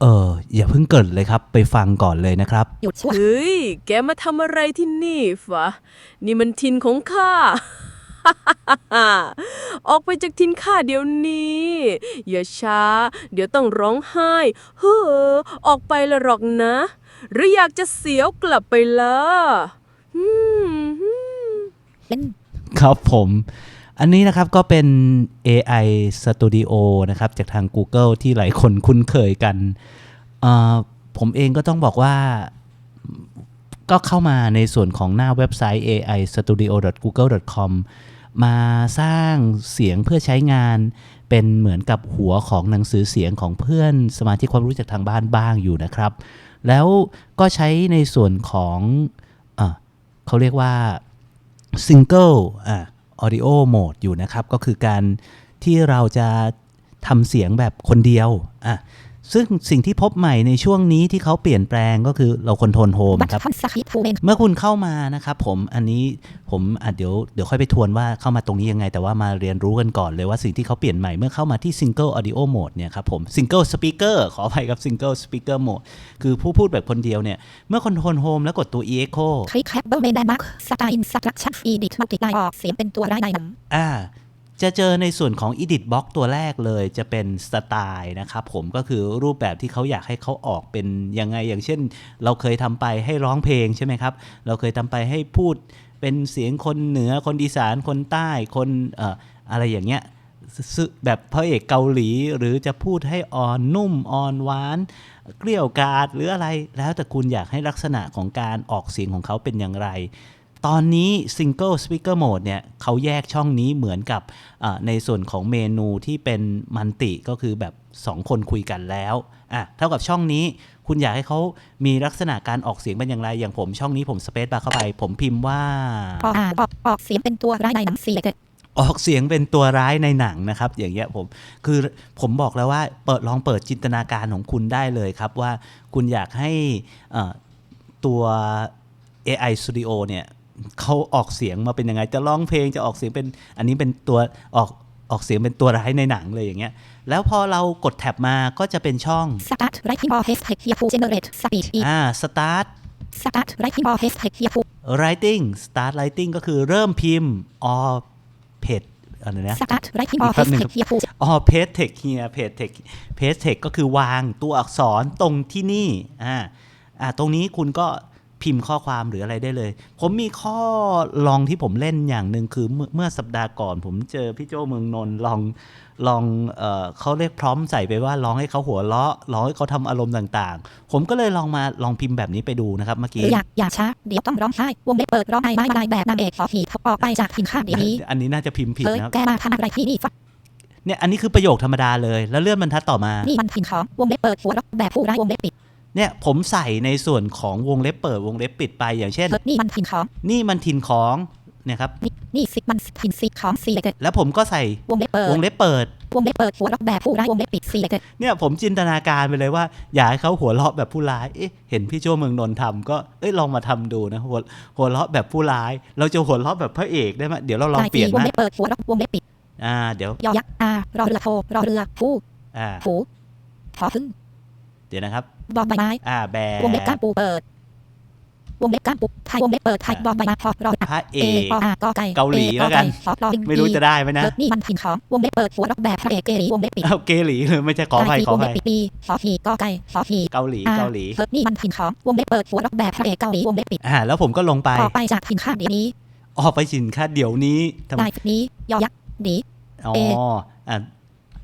เอออย่าเพิ่งเกริดเลยครับ ไปฟังก่อนเลยนะครับหยุดชั่วเฮ้ย แกมาทำอะไรที่นี่ฟะนี่มันทินของข้า ออกไปจากทินข้าเดี๋ยวนี้ อย่าช้า เดี๋ยวต้องร้องไห้ เฮ้อ ออกไปละหรอกนะ หรืออยากจะเสียวกลับไปละอืมเล่นครับผม อันนี้นะครับก็เป็น AI Studio นะครับจากทาง Google ที่หลายคนคุ้นเคยกัน ผมเองก็ต้องบอกว่าก็เข้ามาในส่วนของหน้าเว็บไซต์ AI studio google com มาสร้างเสียงเพื่อใช้งานเป็นเหมือนกับหัวของหนังสือเสียงของเพื่อนสมาชิกความรู้จากทางบ้านบ้างอยู่นะครับ แล้วก็ใช้ในส่วนของเอเขาเรียกว่า Single อะ Audio Mode อยู่นะครับ ก็คือการที่เราจะทำเสียงแบบคนเดียวอะ ซึ่งสิ่งที่พบใหม่ในช่วงนี้ที่เขาเปลี่ยนแปลงก็คือเราคอนโทรลโฮมบัตครับรพันสคริปต์ฟูเมนเมื่อคุณเข้ามานะครับผมอันนี้ผมอะเดี๋ยวเดี๋ยวค่อยไปทวนว่าเข้ามาตรงนี้ยังไง แต่ว่ามาเรียนรู้กันก่อนเลยว่าสิ่งที่เขาเปลี่ยนใหม่เมื่อเข้ามาที่ Single Audio Mode เนี่ยครับผม Single Speaker ขออภัยครับ Single Speaker Mode คือผู้พูดแบบคนเดียวเนี่ย เมื่อคอนโทรลโฮมแล้วกดตัว Echo คลิกแคปเบิลเมนแดนมาร์คสไตล์อินสตรักชั่นอีดิทมัลติไลออกเสียงเป็นตัวร้ายในหนังอ่า จะเจอในส่วนของ Edit Box ตัวแรกเลยจะเป็นสไตล์นะครับผมก็คือรูปแบบที่เขาอยากให้เขาออกเป็นยังไง อย่างเช่น เราเคยทำไปให้ร้องเพลงใช่ไหมครับ เราเคยทำไปให้พูดเป็นเสียงคนเหนือคนอีสานคนใต้คนเอ่ออะไรอย่างเงี้ยแบบพระเอกเกาหลีหรือจะพูดให้อ่อนนุ่มอ่อนหวาน เกลี้ยวกาดหรืออะไร แล้วแต่คุณอยากให้ลักษณะของการออกเสียงของเขาเป็นอย่างไร ตอนนี้ Single Speaker Mode เนี่ยเขาแยกช่องนี้เหมือนกับอ่าในส่วนของเมนูที่เป็นมันติก็คือแบบ 2 คนคุยกันแล้วอะเท่ากับช่องนี้คุณอยากให้เขามีลักษณะการออกเสียงเป็นอย่างไรอย่างผมช่องนี้ผมสเปซบาร์เข้าไป ผมพิมพ์ว่าออกอ่านออกออกเสียงเป็นตัวร้ายในหนังซีเล็กออกเสียงเป็นตัวร้ายในหนังนะครับ อย่างเงี้ยผมคือผมบอกแล้วว่าเปิดลองเปิดจินตนาการของคุณได้เลยครับว่าคุณอยากให้เอ่อตัว AI Studio เนี่ย เขาออกเสียงมาเป็นยังไง จะร้องเพลงจะออกเสียงเป็นอันนี้เป็นตัวออกออกเสียงเป็นตัวร้ายในหนังเลยอย่างเงี้ย แล้วพอเรากดแท็บมาก็จะเป็นช่องสตาร์ทไรทิงออเฮสเทคเฮียฟูเจเนเรตสปีดอีอ่า start สตาร์ทไรทิงออเฮสเทคเฮียฟู writing start writing ก็คือเริ่มพิมพ์ or page อะไรนะสตาร์ทไรทิงออเฮสเทคเฮียฟูอ๋อเพจเทคเฮียเพจเทคเพจเทคก็คือวางตัวอักษรตรงที่นี่อ่าอ่าตรงนี้คุณก็ พิมพ์ข้อความหรืออะไรได้เลย ผมมีข้อลองที่ผมเล่นอย่างหนึ่งคือเมื่อเมื่อสัปดาห์ก่อน ผมเจอพี่โจเมืองนนท์ลองลองเออเขาเรียกพร้อมใส่ไปว่าลองให้เขาหัวเราะลองให้เขาทำอารมณ์ต่างๆ ผมก็เลยลองมาลองพิมพ์แบบนี้ไปดูนะครับเมื่อกี้อยากอย่าช้าเดี๋ยวต้องร้องไห้วงเล็บเปิดร้องไห้ไม้ลายแบบนางเอกขอผีออกไปจากทินข้าเดี๋ยวนี้ อันนี้น่าจะพิมพ์ผิดเฮ้ยนะครับแกมาทำอะไรที่นี่ฟะเนี่ยอันนี้คือประโยคธรรมดาเลย แล้วเลื่อนบรรทัดต่อมานี่มันทินของวงเล็บเปิดหัวเราะแบบผู้ร้ายวงเล็บปิด เนี่ยผมใส่ในส่วนของวงเล็บเปิดวงเล็บปิดไปอย่างเช่นเฮ้ยนี่มันทินของ นี่มันถิ่นของเนี่ยครับ นี่นี่สิมันทินสิของซีเล็กแล้วผมก็ใส่วงเล็บเปิดวงเล็บเปิดวงเล็บเปิดหัวเราะแบบผู้ร้ายวงเล็บปิดซีเล็กเนี่ยผมจินตนาการไปเลยว่า อยากให้เขาหัวเราะแบบผู้ร้ายเอ๊ะเห็นพี่โจเมืองนนท์ทำก็เอ้ยลองมาทำดูนะหัวหัวเราะแบบผู้ร้าย เราจะหัวเราะแบบพระเอกได้ไหมเดี๋ยวเราลองลายเปลี่ยนวงนะเล็บเปิดหัวเราะวงเล็บปิดอ่าเดี๋ยวยอยักษ์อารอเรือโทรอเรือผู้อ่าหูพอพึ่งเดี๋ยวนะครับ บอมใบไม้อ่าแบวงเล็บก้านปูเปิด วงเล็บก้านปูไทยวงเล็บเปิดไทยบอมใบไม้พอรอพระเอเอกออากอไก่เกาหลีอแล้วกันขอรอลิงไม่รู้จะได้ไหมนะเลิกนี่มันถิ่นของ วงเล็บเปิดหัวเราะแบบพระเอกเกหลีวงเล็บปิดเอาเกาหลีเลยไม่ใช่ขออภัยขออวงภัเล็บยปิดปีขอหีกอไก่ขอหีเกาหลีอ่เกาหลีเลิกนี่มันถิ่นของวงเล็บเปิดหัวเราะแบบพระเอกเกาหลีวงเล็บปิดอ่าแล้วผมก็ลงไปออกไปจากถิ่นข้าเดี๋ยวนี้ออกไปสินค้าเดี๋ยวนี้ทำไมได้นี้ยอยักษ์ดีอ๋อเออ่า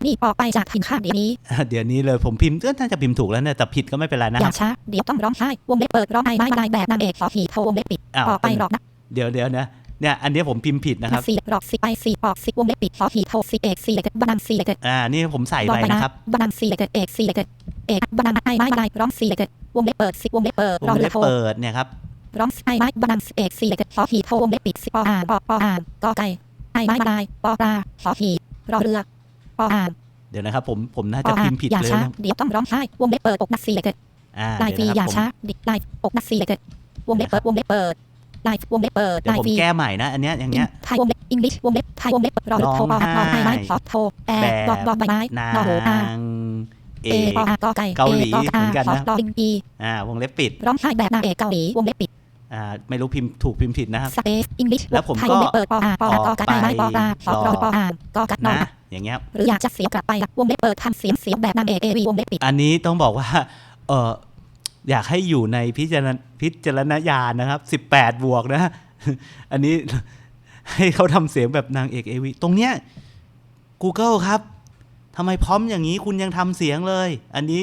นี่ออกไปจากถิ่นข้าเดี๋ยวนี้ เดี๋ยวนี้เลยผมพิมพ์ก็น่าจะพิมพ์ถูกแล้วเนี่ยแต่ผิดก็ไม่เป็นไรนะอคย่ารับช้าเดี๋ยวต้องร้องไห้วงเล็บเปิดร้องไห้ไม้ลายแบบนางเอกขอหีโทวงเล็บปิดอ้าวออกไปหรอกนะเดี๋ยวเดี๋ยวนะเนี่ยอันนี้ผมพิมพ์ผิดนะครับสี่หลอกสิไปสี่ออกสิวงเล็บปิดขอหีโทสิเอกสี่เล็กบันังสี่เล็กอ่านี่ผมใส่ไปนะครับบันังสี่เล็กเอกสี่เล็กเอกบันังไอ้ไม้ลายร้องสี่เล็กวงเล็บเปิดสิวงเล็บเปิดวรองเรืเล็อบโทเปิดเนี่ยครับร้องไอ้ไม้บันังเอกสี่เล็กขอหีโทวงเล็บปิดสิปออ่านปอปออ่านกอไก่ไอ้ไม้ลายปอปลาขอหีรอเรือ ปออ่านเดี๋ยวนะครับผมผมน่าปจะออ่าพินมพ์ผิดอย่าเลยช้านะเดี๋ยวต้องร้องไห้วงเล็บเปิดอกนักสี่เล็กอ่าลายฟรีเดี๋ยวอนะครับย่าช้าดิลายอกนักสี่เล็กวงเล็บเปิดวงเล็บเปิดลายวงเล็บเปิดเดี๋ยวลายผมฟรีแก้ใหม่นะอันเนี้ยอย่างเงี้ย ไทยวงเล็บอังกฤษวงเล็บไทยวงเล็บรอโทรออกไม้ไม้ขอโทรแอร์บอบบอใบไม้นานอโหอาง A เอปออากอไก่เกาหลีอเหมือนกันนะดอลิงอีอ่าวงเล็บปิดร้องไห้แบบนางเอกเกาหลีวงเล็บปิดอ่าไม่รู้พิมพ์ถูกพิมพ์ผิดนะครับ สเปซอังกฤษแล้วผมไทยก็วงเล็บเปิดปออาปออากอไก่ไม้ปอปลาปอรอปออ่านกอกัดนอนะ อย่างเงี้ยหรืออยากจะเสียวกลับไปวงเล็บเปิดทำเสียงเสียงแบบนางเอกเอวีวงเล็บปิดอันนี้ต้องบอกว่าเอออยากให้อยู่ในพิจารณพิจารณญาณนะครับ 18 บวกนะ อันนี้ให้เขาทำเสียงแบบนางเอกเอวีตรงเนี้ย Google ครับทำไมพร้อมอย่างนี้คุณยังทำเสียงเลย อันนี้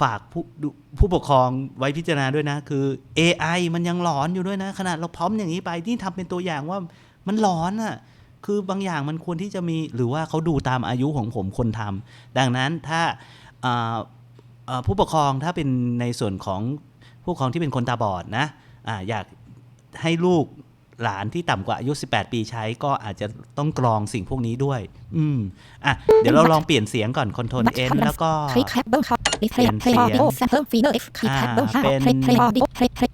ฝากผู้ดูผู้ปกครองไว้พิจารณาด้วยนะ คือ AI มันยังหลอนอยู่ด้วยนะ ขนาดเราพร้อมอย่างนี้ไปนี่ทำเป็นตัวอย่างว่ามันหลอนอะ่ะ คือบางอย่างมันควรที่จะมีหรือว่าเขาดูตามอายุของผมคนทำดังนั้นถ้าอ่าอ่าผู้ปกครองถ้าเป็นในส่วนของผู้ปกครองที่เป็นคนตาบอดนะอาอยากให้ลูกหลานที่ต่ำกว่าอายุ 18 ปีใช้ก็อาจจะต้องกรองสิ่งพวกนี้ด้วย อืม อะ เดี๋ยวเราลองเปลี่ยนเสียงก่อนคอนโทรล N แล้วก็คลิกแคปเบิลท็อปดิเพลย์เพลย์ออดิโอแซมเปิลฟีเนอร์เอ็กคลิกแคปเบิลห้าเป็นเพลย์เพลย์ออดิโอเพลย์เพลย์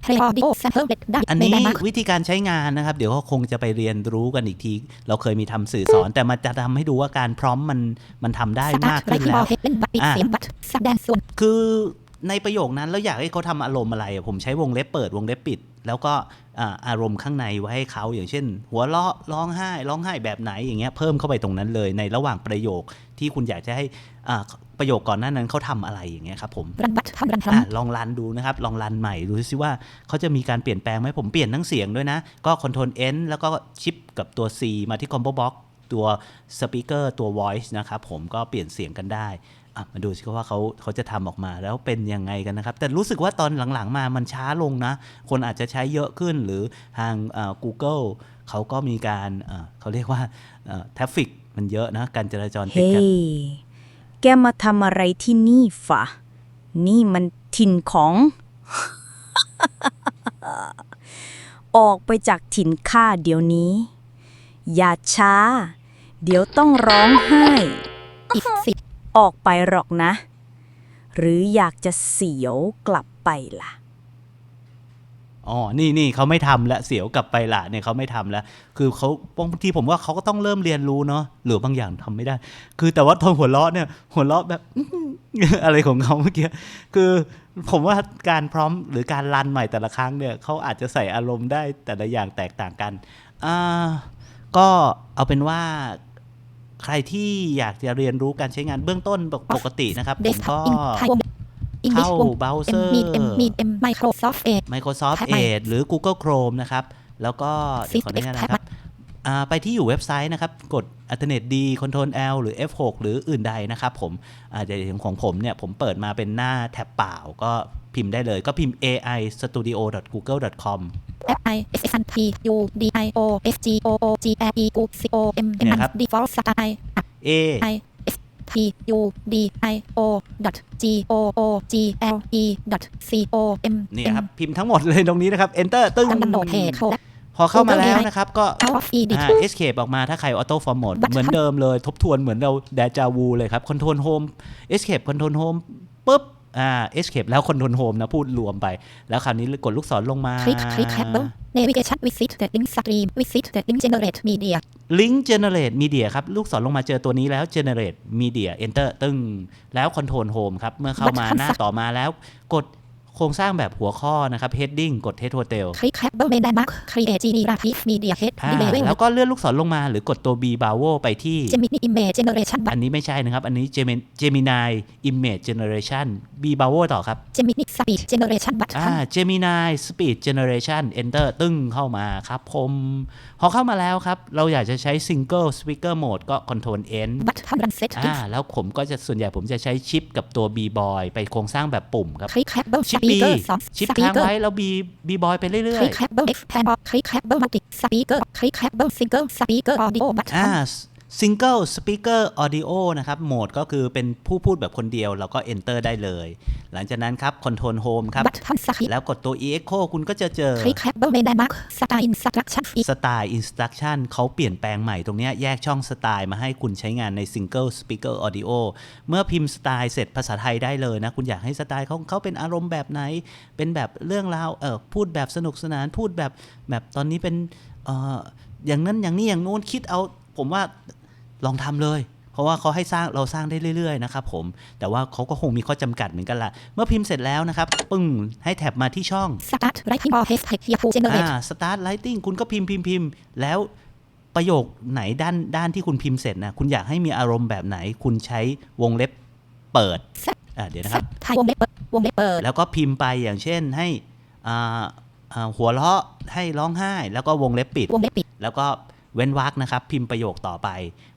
เพลย์ออดิโอแซมเปิลเด็ดได้ อันไม่นี้ได้มากวิธีการใช้งานนะครับ เดี๋ยวก็คงจะไปเรียนรู้กันอีกที เราเคยมีทำสื่อสอน แต่มันจะทำให้ดูว่าการพร้อมมันมันทำได้สตามาร์กทไรขึ้นที่บแล้อวลเฮดเล่นบัตรปิดอะเสียงบัตรแสดงส่วนคือในประโยคนั้นแล้วอยากให้เขาทำอารมณ์อะไรอะผมใช้วงเล็บเปิดวงเล็บปิด แล้วก็อ่าอารมณ์ข้างในไว้ให้เขาอย่างเช่น หัวเราะร้องไห้ ร้องไห้แบบไหนอย่างเงี้ยเพิ่มเข้าไปตรงนั้นเลยในระหว่างประโยคที่คุณอยากจะให้อ่า ประโยคก่อนหน้านั้นเขาทำอะไรอย่างเงี้ยครับผมรันบัตรทำรันทอะลองรันดูนะครับ ลองรันใหม่ดูซิว่าเขาจะมีการเปลี่ยนแปลงไหมผมเปลี่ยนทั้งเสียงด้วยนะ ก็ Ctrl N แล้วก็ชิปกับตัว C มาที่ Combo Box ตัว Speaker ตัว Voice นะครับผมก็เปลี่ยนเสียงกันได้อะมาดูสิว่าเขาเขาจะทำออกมาแล้วเป็นยังไงกันนะครับ แต่รู้สึกว่าตอนหลังๆมามันช้าลงนะ คนอาจจะใช้เยอะขึ้นหรือทางอ่า Google เขาก็มีการอ่าเขาเรียกว่าทราฟฟิกมันเยอะนะ การจราจรติดเฮ้ขัด แกมาทำอะไรที่นี่ฟะนี่มันถิ่นของ ออกไปจากถิ่นข้าเดี๋ยวนี้ อย่าช้า เดี๋ยวต้องร้องไห้อีกสิบออกไปหรอกนะ หรืออยากจะเสียวกลับไปล่ะ อ๋อ นี่นี่เขาไม่ทำแล้วเสียวกลับไปละเนี่ยเขาไม่ทำแล้ว คือเขาบางทีผมว่าเขาก็ต้องเริ่มเรียนรู้เนาะ หรือบางอย่างทำไม่ได้ คือแต่ว่าตอนหัวเราะเนี่ย หัวเราะแบบอะไรของเขาเมื่อกี้ คือผมว่าการพร้อมหรือการรันใหม่แต่ละครั้งเนี่ยเขาอาจจะใส่อารมณ์ได้แต่ละอย่างแตกต่างกัน อ่า ก็เอาเป็นว่าใครที่อยากจะเรียนรู้การใช้งานเบื้องต้นปกตินะครับเดผสมก์ ท็อก็ปอินไทยวงอังกฤษเข้าวงเบราว์เซอร์มีเอ็มมีเอ็มไมโครซอฟท์เอ Microsoft แท็บใหม่ Edge หรือ Google Chrome นะครับ แล้วก็เดี๋ยวขออนุญาตนะครับอ่าไปที่อยู่เว็บไซต์นะครับ กด Alternate D Ctrl L หรือ F6 หรืออื่นใดนะครับผมอาจจะอย่างของผมเนี่ย ผมเปิดมาเป็นหน้าแท็บเปล่า ก็พิมพ์ได้เลย ก็พิมพ์ ai studio google com แอปไอเอสเอ็นทียูดีไอโอเอสจีโอโอจีแอร์อีกูซีโอเอ็มเนี่ยครับดีฟอลต์สไตล์ a i s t u d i o dot g o o g l e dot c o m นี่ครับ พิมพ์ทั้งหมดเลยตรงนี้นะครับ enter ตึ้งดำโหลดเพจโชว์พอเข้ามาแล้วนะครับ ก็ out of edit อ่า escape ออกมาถ้าใคร auto format Button เหมือนเดิมเลย ทบทวนเหมือนเรา deja vu เลยครับ control home escape control home ปุ๊บ อ่า escape แล้ว control home นะพูดรวมไป แล้วคราวนี้กดลูกศรลงมาคลิกคลิกแคปเบิล navigation visit the link stream visit the link generate media link generate media ครับ ลูกศรลงมาเจอตัวนี้แล้ว generate media enter ตึ้งแล้ว control home ครับ เมื่อเข้ามา Button หน้าต่อมาแล้วกด โครงสร้างแบบหัวข้อนะครับ heading กด head hotel คลิกแคปเบิลเมนได้มาร์ค create generative media head อ่า delay แล้วก็เลื่อนลูกศรลงมาหรือกดตัว b bravo ไปที่ Gemini image generation อันนี้ไม่ใช่นะครับ อันนี้ Gemin- Gemini Image Generation B Bravo ต่อครับ Gemini speech generation button อ่า Gemini Speed Generation Enter ตึ้งเข้ามาครับผมพอเข้ามาแล้วครับ เราอยากจะใช้ Single Speaker Mode ก็ Control N button run set อ่าแล้วผมก็จะส่วนใหญ่ผมจะใช้ชิปกับตัว B Boy ไปโครงสร้างแบบปุ่มครับคลิกแคปเบิลชิป B speaker สองชิปค้าง speaker ไว้แล้ว B B Boy ไปเรื่คอยลิกแคปเบิล expand คลิกแคปเบิล multi speaker คลิกแคปเบิล single speaker audio ๆ button อ่า Single Speaker Audio นะครับ โหมดก็คือเป็นผู้พูดแบบคนเดียวเราก็ Enter ได้เลย หลังจากนั้นครับ Control Home ครับ button skip แล้วกดตัว echo คุณก็จะเจอคลิกแคปเบิลเมนได้มาร์ค style instruction อีกสไตล์ instruction เขาเปลี่ยนแปลงใหม่ตรงเนี้ยแยกช่องสไตล์มาให้คุณใช้งานใน single speaker audio เมื่อพิมพ์สไตล์เสร็จภาษาไทยได้เลยนะ คุณอยากให้สไตล์เขาเขาเป็นอารมณ์แบบไหน เป็นแบบเรื่องราวเออพูดแบบสนุกสนานพูดแบบแบบตอนนี้เป็นเอออย่างนั้นอย่างนี้อย่างโน้นคิดเอาผมว่า ลองทำเลย เพราะว่าเขาให้สร้างเราสร้างได้เรื่อยๆนะครับผม แต่ว่าเขาก็คงมีข้อจำกัดเหมือนกันละ เมื่อพิมพ์เสร็จแล้วนะครับ ปึ้ง ให้แท็บมาที่ช่อง Start writing or paste type here to generate อ่า start writing คุณก็พิมพ์พิมพ์พิมพ์แล้วประโยคไหนด้านด้านที่คุณพิมพ์เสร็จนะคุณอยากให้มีอารมณ์แบบไหน คุณใช้วงเล็บเปิด Set อ่าเดี๋ยวนะครับไทยวงเล็บเปิดวงเล็บเปิด แล้วก็พิมพ์ไปอย่างเช่นให้อ่าอ่าหัวเราะให้ร้องไห้ แล้วก็วงเล็บปิดวงเล็บปิดแล้วก็ เว้นวรรคนะครับพิมพ์ประโยคต่อไป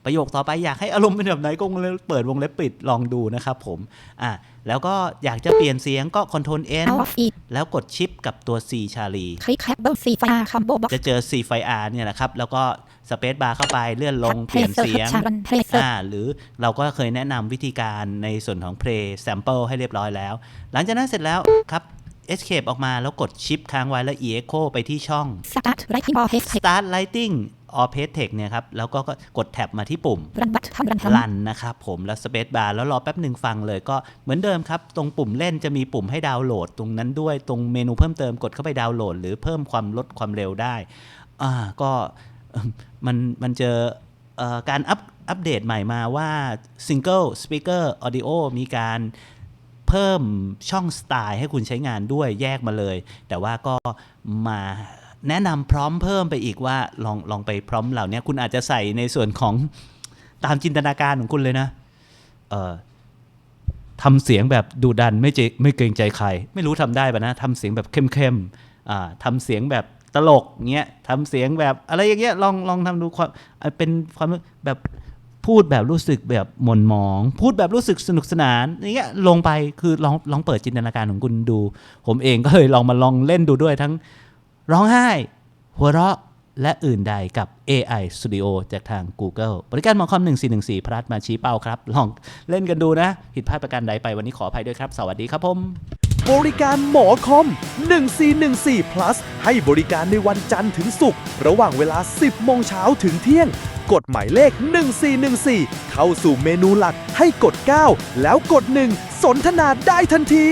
ประโยคต่อไปอยากให้อารมณ์เป็นแบบไหนก็วงเล็บเปิดวงเล็บปิดลองดูนะครับผมอะแล้วก็อยากจะเปลี่ยนเสียงก็ Ctrl N out of it แล้วกดชิปกับตัว C ชาลีคลิกแคปเบิลซีไฟอาร์คอมโบบ็อกจะเจอ C ไฟ R เนี่ยนะครับ แล้วก็สเปซบาร์เข้าไปเลื่อนลงเปลี่ยนเสียงชารันเพลเซอร์อ่าหรือเราก็เคยแนะนำวิธีการในส่วนของ Play Sample ให้เรียบร้อยแล้ว หลังจากนั้นเสร็จแล้วครับ Escape ออกมาแล้วกดชิปค้างไว้แล้ว E-Echo ไปที่ช่อง Start writing or paste type Start Lighting or Paste Text เนี่ยครับแล้วก็กดแท็บมาที่ปุ่ม run but ทำ run ทำลันนะครับผมแล้วสเปซบาร์แล้วรอแป๊บหนึ่งฟังเลยก็เหมือนเดิมครับ ตรงปุ่มเล่นจะมีปุ่มให้ดาวน์โหลด ตรงนั้นด้วยตรงเมนูเพิ่มเติมกดเข้าไปดาวน์โหลด หรือเพิ่มความลดความเร็วได้อ่าก็เอิ่มมันมันเจอเอ่อการอัปอัปเดตใหม่มาว่า Single Speaker Audio มีการเพิ่มช่องสไตล์ให้คุณใช้งานด้วยแยกมาเลย แต่ว่าก็มา แนะนำพร้อมเพิ่มไปอีกว่าลองลองไปพร้อมเหล่านี้คุณอาจจะใส่ในส่วนของตามจินตนาการของคุณเลยนะเอ่อทำเสียงแบบดูดันไม่เจไม่เกรงใจใคร ไม่รู้ทำได้ปะนะทำเสียงแบบเข้มๆอ่าทำเสียงแบบตลกเงี้ยทำเสียงแบบอะไรอย่างเงี้ยลองลองทำดูความเป็นความแบบพูดแบบรู้สึกแบบหม่นหมอง พูดแบบรู้สึกสนุกสนานอย่างเงี้ยลงไปคือลองลองเปิดจินตนาการของคุณดู ผมเองก็เลยลองมาลองเล่นดูด้วยทั้ง ร้องไห้ หัวเราะและอื่นใดกับ AI Studio จากทาง Google บริการหมอคอม1414พรัดมาชี้เป้าครับ ลองเล่นกันดูนะ ผิดพลาดประการใดไปวันนี้ขออภัยด้วยครับ สวัสดีครับผม บริการหมอคอม 1414 plus ให้บริการในวันจันทร์ถึงศุกร์ระหว่างเวลา 10 โมงเช้าถึงเที่ยง กดหมายเลข 1414 เข้าสู่เมนูหลักให้กด 9 แล้วกด 1 สนทนาได้ทันที